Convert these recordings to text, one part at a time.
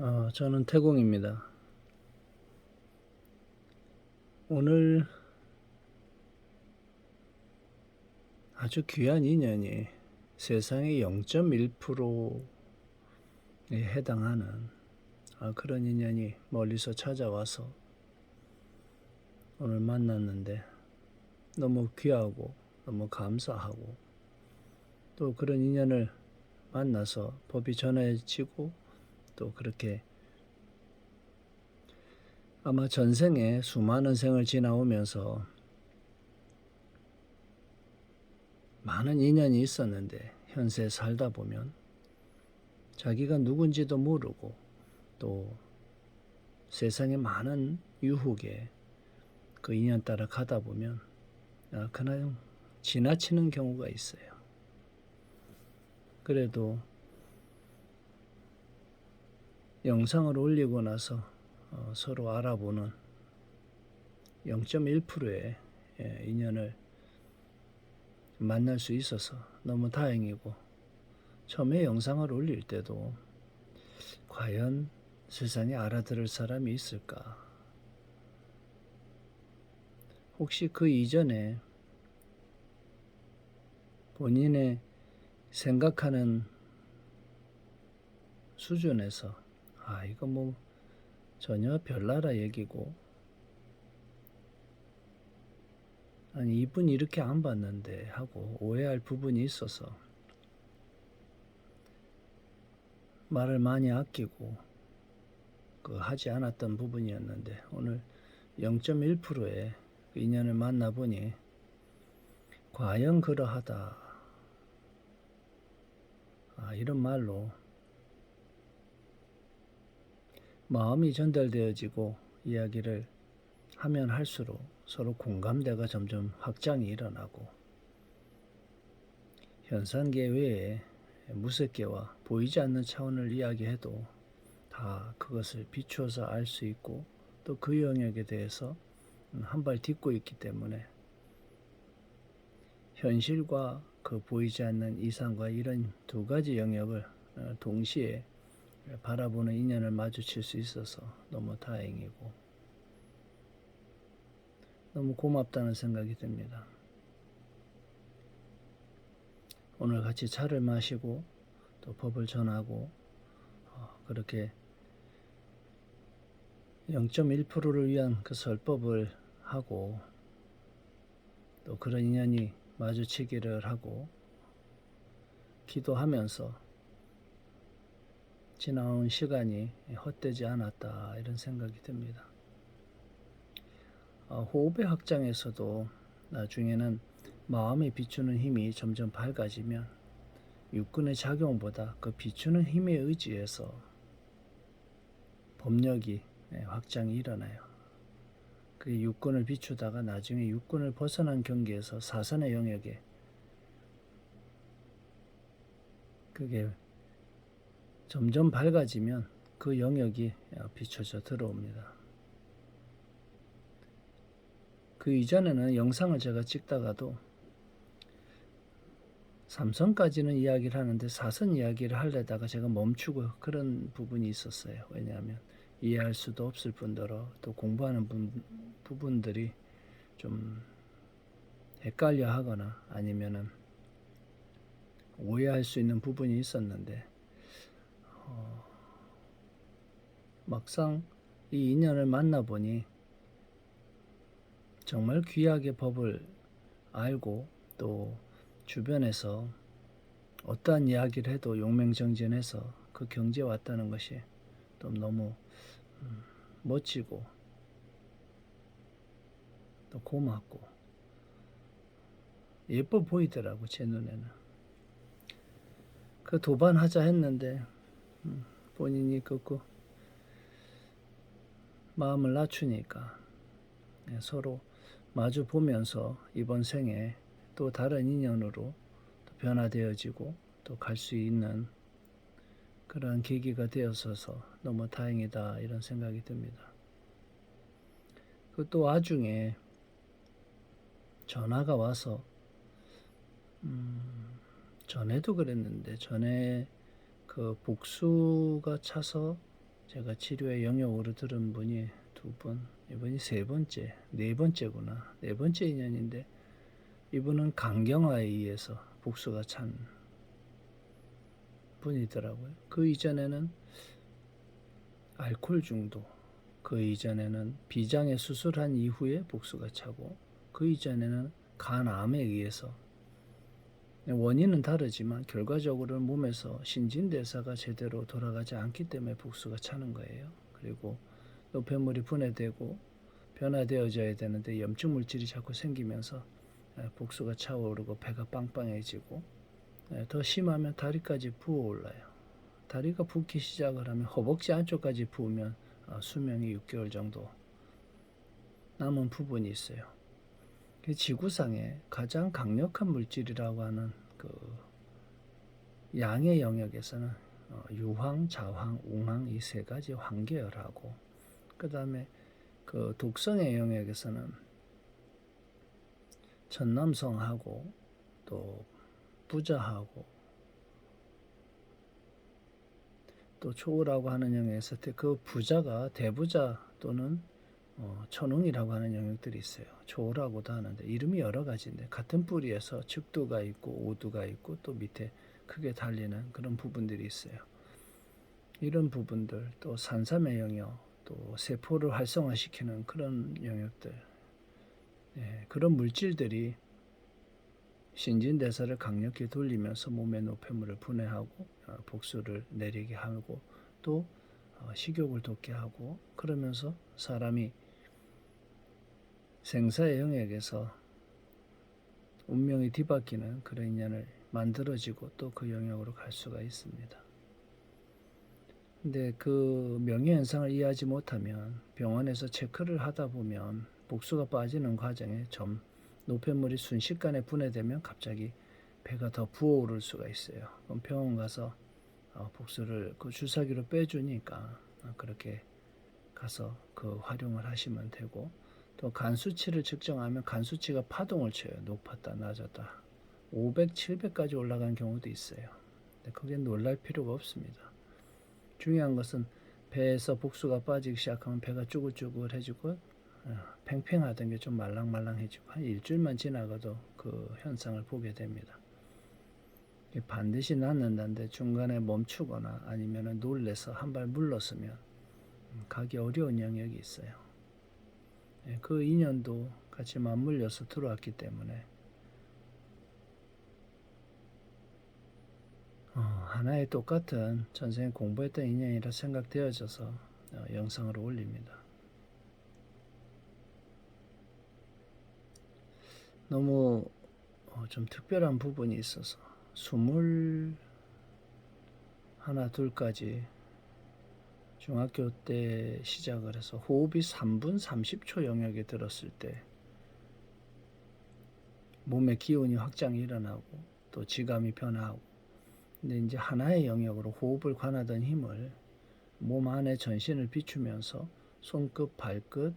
어, 저는 태공입니다. 오늘 아주 귀한 인연이 세상의 0.1%에 해당하는 아, 그런 인연이 멀리서 찾아와서 오늘 만났는데 너무 귀하고 너무 감사하고 또 그런 인연을 만나서 법이 전해지고 또 그렇게 아마 전생에 수많은 생을 지나오면서 많은 인연이 있었는데 현세 살다 보면 자기가 누군지도 모르고 또 세상에 많은 유혹에 그 인연 따라 가다 보면 아, 그냥 지나치는 경우가 있어요. 그래도 영상을 올리고 나서 어, 서로 알아보는 0.1%의 예, 인연을 만날 수 있어서 너무 다행이고 처음에 영상을 올릴 때도 과연 세상에 알아들을 사람이 있을까? 혹시 그 이전에 본인의 생각하는 수준에서 아 이거 뭐 전혀 별나라 얘기고. 아니 이분 이렇게 안 봤는데 하고 오해할 부분이 있어서 말을 많이 아끼고 그 하지 않았던 부분이었는데 오늘 0.1%의 그 인연을 만나보니 과연 그러하다. 아, 이런 말로 마음이 전달되어지고 이야기를 하면 할수록 서로 공감대가 점점 확장이 일어나고 현상계 외에 무색계와 보이지 않는 차원을 이야기해도 다 그것을 비추어서 알 수 있고 또 그 영역에 대해서 한 발 딛고 있기 때문에 현실과 그 보이지 않는 이상과 이런 두 가지 영역을 어, 동시에 바라보는 인연을 마주칠 수 있어서 너무 다행이고 너무 고맙다는 생각이 듭니다. 오늘 같이 차를 마시고 또 법을 전하고 어, 그렇게 0.1%를 위한 그 설법을 하고 또 그런 인연이 마주치기를 하고 기도하면서 지나온 시간이 헛되지 않았다 이런 생각이 듭니다. 어, 호흡의 확장에서도 나중에는 마음이 비추는 힘이 점점 밝아지면 육군의 작용보다 그 비추는 힘에 의지해서 법력이 네, 확장이 일어나요. 그 육군을 비추다가 나중에 육군을 벗어난 경계에서 사선의 영역에 그게 점점 밝아지면 그 영역이 비춰져 들어옵니다. 그 이전에는 영상을 제가 찍다가도 삼선까지는 이야기를 하는데 사선 이야기를 하려다가 제가 멈추고 그런 부분이 있었어요. 왜냐하면 이해할 수도 없을 뿐더러 또 공부하는 분, 부분들이 좀 헷갈려 하거나 아니면은 오해할 수 있는 부분이 있었는데 어, 막상 이 인연을 만나보니 정말 귀하게 법을 알고 또 주변에서 어떠한 이야기를 해도 용맹정진해서 그 경지에 왔다는 것이 또 너무 음, 멋지고 또 고맙고 예뻐 보이더라고 제 눈에는. 그 도반하자 했는데 음, 본인이 그그 마음을 낮추니까 예, 서로 마주 보면서 이번 생에 또 다른 인연으로 또 변화되어지고 또 갈 수 있는 그러한 계기가 되었어서 너무 다행이다 이런 생각이 듭니다. 그또 와중에 전화가 와서 음, 전에도 그랬는데 전에 그 복수가 차서 제가 치료의 영역으로 들은 분이 두 분, 이분이 세 번째, 네 번째구나. 네 번째 인연인데 이분은 강경화에 의해서 복수가 찬 분이더라고요. 그 이전에는 알코올 중독, 그 이전에는 비장애 수술한 이후에 복수가 차고, 그 이전에는 간암에 의해서 원인은 다르지만 결과적으로는 몸에서 신진대사가 제대로 돌아가지 않기 때문에 복수가 차는 거예요. 그리고 노폐물이 분해되고 변화되어져야 되는데 염증 물질이 자꾸 생기면서 에, 복수가 차오르고 배가 빵빵해지고 에, 더 심하면 다리까지 부어올라요. 다리가 붓기 시작을 하면 허벅지 안쪽까지 부으면 어, 수명이 6개월 정도 남은 부분이 있어요. 그 지구상에 가장 강력한 물질이라고 하는 그 양의 영역에서는 어, 유황, 자황, 웅황 이 세 가지 황계열하고 그 다음에 그 독성의 영역에서는 전남성하고 또 부자하고 또 초우라고 하는 영역에서 그 부자가 대부자 또는 어, 천웅이라고 하는 영역들이 있어요. 초우라고도 하는데 이름이 여러 가지인데 같은 뿌리에서 측두가 있고 오두가 있고 또 밑에 크게 달리는 그런 부분들이 있어요. 이런 부분들 또 산삼의 영역 또 세포를 활성화시키는 그런 영역들 예, 그런 물질들이 신진대사를 강력히 돌리면서 몸의 노폐물을 분해하고 어, 복수를 내리게 하고 또 어, 식욕을 돋게 하고 그러면서 사람이 생사의 영역에서 운명이 뒤바뀌는 그런 인연을 만들어지고 또 그 영역으로 갈 수가 있습니다. 근데 그 명예 현상을 이해하지 못하면 병원에서 체크를 하다 보면 복수가 빠지는 과정에 점 노폐물이 순식간에 분해되면 갑자기 배가 더 부어오를 수가 있어요. 그럼 병원 가서 어, 복수를 그 주사기로 빼주니까 어, 그렇게 가서 그 활용을 하시면 되고 또 간 수치를 측정하면 간 수치가 파동을 쳐요. 높았다 낮았다. 500, 700까지 올라간 경우도 있어요. 근데 그게 놀랄 필요가 없습니다. 중요한 것은 배에서 복수가 빠지기 시작하면 배가 쭈글쭈글해지고 어, 팽팽하던 게 좀 말랑말랑해지고 한 일주일만 지나가도 그 현상을 보게 됩니다. 반드시 낫는다는데 중간에 멈추거나 아니면 놀래서 한 발 물러서면 음, 가기 어려운 영역이 있어요. 예, 그 인연도 같이 맞물려서 들어왔기 때문에 어, 하나의 똑같은 전생에 공부했던 인연이라 생각되어져서 어, 영상을 올립니다. 너무 어, 좀 특별한 부분이 있어서 스물 하나 둘까지 중학교 때 시작을 해서 호흡이 3분 30초 영역에 들었을 때 몸의 기운이 확장이 일어나고 또 지감이 변화하고 근데 이제 하나의 영역으로 호흡을 관하던 힘을 몸 안에 전신을 비추면서 손끝, 발끝,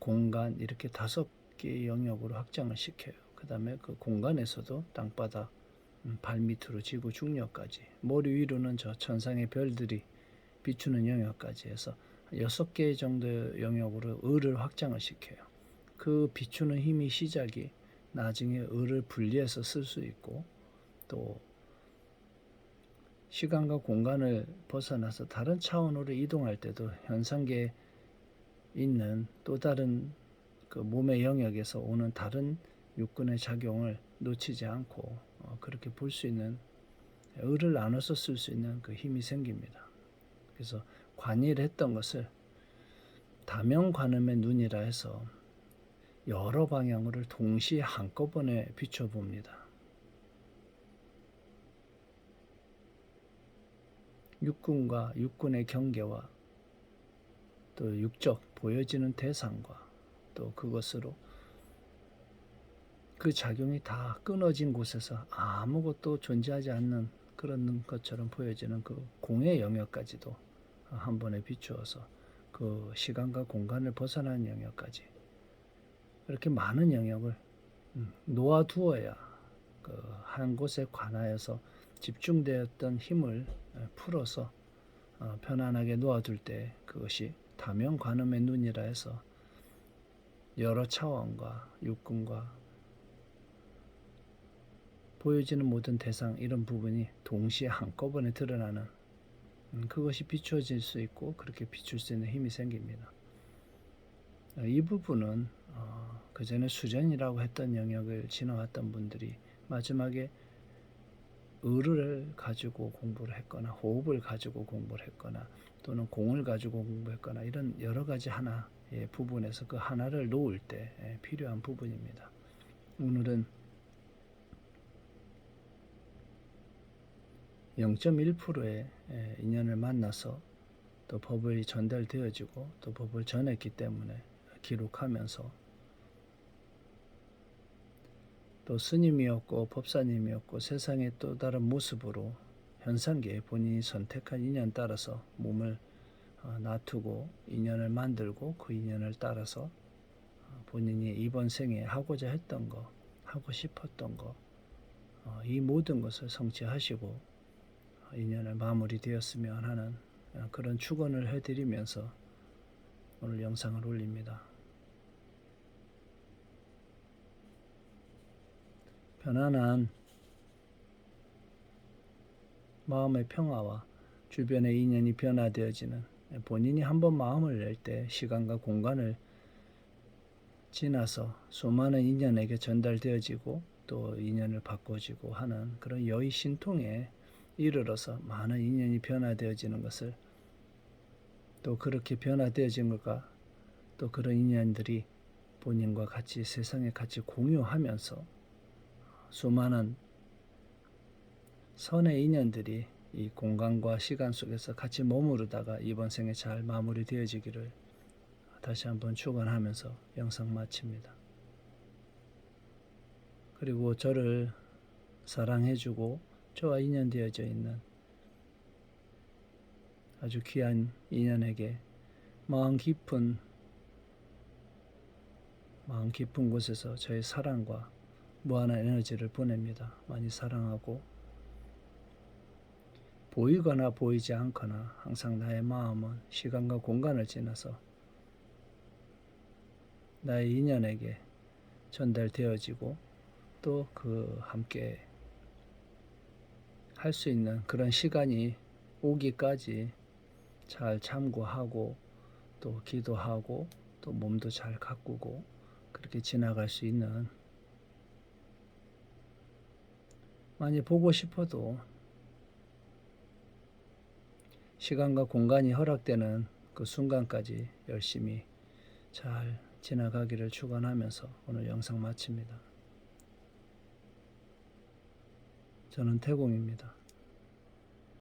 공간 이렇게 다섯 개의 영역으로 확장을 시켜요. 그 다음에 그 공간에서도 땅바닥, 음, 발밑으로 지구 중력까지 머리 위로는 저 천상의 별들이 비추는 영역까지 해서 여섯 개 정도의 영역으로 을을 확장을 시켜요. 그 비추는 힘이 시작이 나중에 을을 분리해서 쓸 수 있고 또 시간과 공간을 벗어나서 다른 차원으로 이동할 때도 현상계에 있는 또 다른 그 몸의 영역에서 오는 다른 육군의 작용을 놓치지 않고 어, 그렇게 볼 수 있는 을을 나눠서 쓸 수 있는 그 힘이 생깁니다. 그래서 관일했던 것을 다명관음의 눈이라 해서 여러 방향으로 동시에 한꺼번에 비춰봅니다. 육군과 육군의 경계와 또 육적 보여지는 대상과 또 그것으로 그 작용이 다 끊어진 곳에서 아무것도 존재하지 않는 그런 것처럼 보여지는 그 공의 영역까지도 한 번에 비추어서 그 시간과 공간을 벗어난 영역까지 이렇게 많은 영역을 음, 놓아두어야 그 한 곳에 관하여서 집중되었던 힘을 풀어서 어, 편안하게 놓아둘 때 그것이 다면 관음의 눈이라 해서 여러 차원과 육군과 보여지는 모든 대상 이런 부분이 동시에 한꺼번에 드러나는 음, 그것이 비추어질 수 있고 그렇게 비출 수 있는 힘이 생깁니다. 어, 이 부분은 어, 그 전에 수전이라고 했던 영역을 지나왔던 분들이 마지막에 의를 가지고 공부를 했거나 호흡을 가지고 공부를 했거나 또는 공을 가지고 공부했거나 이런 여러 가지 하나의 부분에서 그 하나를 놓을 때 예, 필요한 부분입니다. 오늘은 0.1%의 예, 인연을 만나서 또 법을 전달되어지고 또 법을 전했기 때문에 기록하면서 또 스님이었고 법사님이었고 세상의 또 다른 모습으로 현상계에 본인이 선택한 인연 따라서 몸을 어, 놔두고 인연을 만들고 그 인연을 따라서 어, 본인이 이번 생에 하고자 했던 거 하고 싶었던 거 이 모든 것을 성취하시고 어, 인연을 마무리되었으면 하는 어, 그런 축원을 해드리면서 오늘 영상을 올립니다. 편안한 마음의 평화와 주변의 인연이 변화되어지는 본인이 한번 마음을 낼 때 시간과 공간을 지나서 수많은 인연에게 전달되어지고 또 인연을 바꿔지고 하는 그런 여의 신통에 이르러서 많은 인연이 변화되어지는 것을 또 그렇게 변화되어진 것과 또 그런 인연들이 본인과 같이 세상에 같이 공유하면서 수많은 선의 인연들이 이 공간과 시간 속에서 같이 머무르다가 이번 생에 잘 마무리되어지기를 다시 한번 축원하면서 영상 마칩니다. 그리고 저를 사랑해주고 저와 인연되어져 있는 아주 귀한 인연에게 마음 깊은 마음 깊은 곳에서 저의 사랑과 무한한 에너지를 보냅니다. 많이 사랑하고 보이거나 보이지 않거나 항상 나의 마음은 시간과 공간을 지나서 나의 인연에게 전달되어지고 또 그 함께 할 수 있는 그런 시간이 오기까지 잘 참고하고 또 기도하고 또 몸도 잘 가꾸고 그렇게 지나갈 수 있는 많이 보고 싶어도 시간과 공간이 허락되는 그 순간까지 열심히 잘 지나가기를 축원하면서 오늘 영상 마칩니다. 저는 태공입니다.